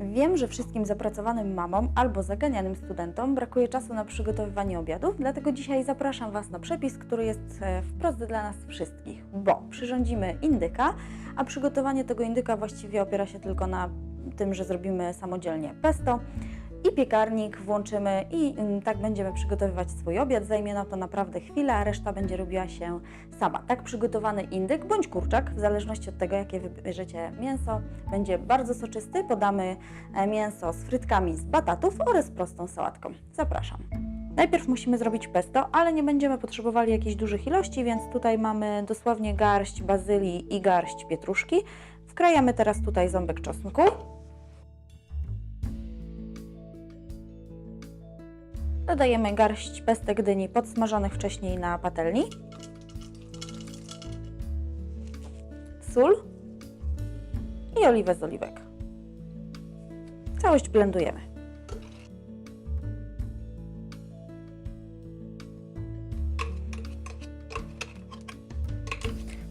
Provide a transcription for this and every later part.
Wiem, że wszystkim zapracowanym mamom albo zaganianym studentom brakuje czasu na przygotowywanie obiadów, dlatego dzisiaj zapraszam Was na przepis, który jest e, wprost dla nas wszystkich, bo przyrządzimy indyka, a przygotowanie tego indyka właściwie opiera się tylko na tym, że zrobimy samodzielnie pesto i piekarnik włączymy i mm, tak będziemy przygotowywać swój obiad. Zajmie nam to naprawdę chwilę, a reszta będzie robiła się sama. Tak przygotowany indyk bądź kurczak, w zależności od tego, jakie wybierzecie mięso, będzie bardzo soczysty. Podamy e, mięso z frytkami z batatów oraz prostą sałatką. Zapraszam. Najpierw musimy zrobić pesto, ale nie będziemy potrzebowali jakichś dużych ilości, więc tutaj mamy dosłownie garść bazylii i garść pietruszki. Wkrajamy teraz tutaj ząbek czosnku. Dodajemy garść pestek dyni podsmażonych wcześniej na patelni. Sól i oliwę z oliwek. Całość blendujemy.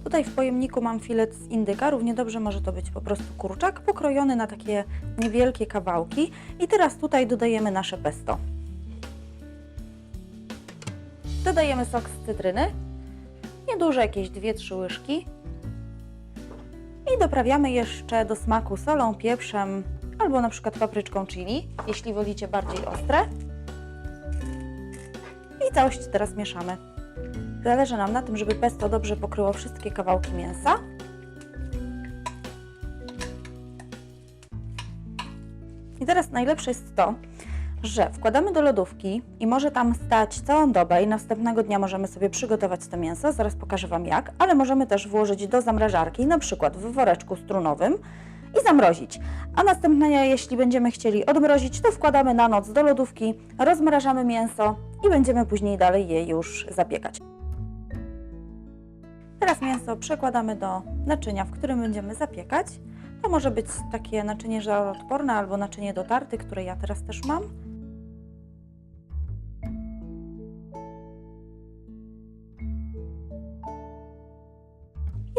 Tutaj w pojemniku mam filet z indyka, równie dobrze może to być po prostu kurczak, pokrojony na takie niewielkie kawałki. I teraz tutaj dodajemy nasze pesto. Dodajemy sok z cytryny, nieduże, jakieś 2-3 łyżki. I doprawiamy jeszcze do smaku solą, pieprzem albo na przykład papryczką chili, jeśli wolicie bardziej ostre. I całość teraz mieszamy. Zależy nam na tym, żeby pesto dobrze pokryło wszystkie kawałki mięsa. I teraz najlepsze jest to, że wkładamy do lodówki i może tam stać całą dobę i następnego dnia możemy sobie przygotować to mięso, zaraz pokażę Wam jak, ale możemy też włożyć do zamrażarki, na przykład w woreczku strunowym i zamrozić. A następnego dnia, jeśli będziemy chcieli odmrozić, to wkładamy na noc do lodówki, rozmrażamy mięso i będziemy później dalej je już zapiekać. Teraz mięso przekładamy do naczynia, w którym będziemy zapiekać. To może być takie naczynie żaroodporne albo naczynie do tarty, które ja teraz też mam.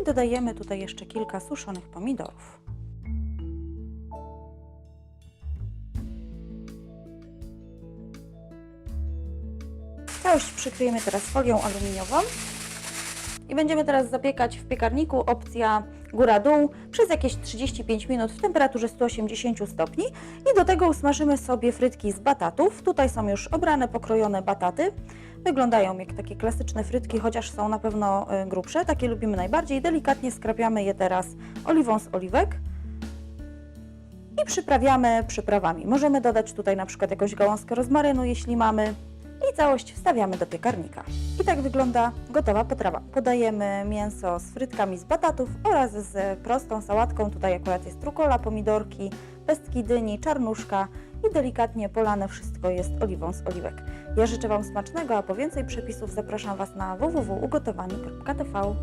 I dodajemy tutaj jeszcze kilka suszonych pomidorów. Całość przykryjemy teraz folią aluminiową i będziemy teraz zapiekać w piekarniku opcja góra-dół przez jakieś 35 minut w temperaturze 180 stopni i do tego usmażymy sobie frytki z batatów. Tutaj są już obrane, pokrojone bataty. Wyglądają jak takie klasyczne frytki, chociaż są na pewno y, grubsze. Takie lubimy najbardziej. Delikatnie skrapiamy je teraz oliwą z oliwek i przyprawiamy przyprawami. Możemy dodać tutaj na przykład jakąś gałązkę rozmarynu, jeśli mamy i całość wstawiamy do piekarnika. I tak wygląda gotowa potrawa. Podajemy mięso z frytkami z batatów oraz z prostą sałatką. Tutaj akurat jest rukola, pomidorki, pestki dyni, czarnuszka i delikatnie polane wszystko jest oliwą z oliwek. Ja życzę Wam smacznego, a po więcej przepisów zapraszam Was na www.ugotowani.tv.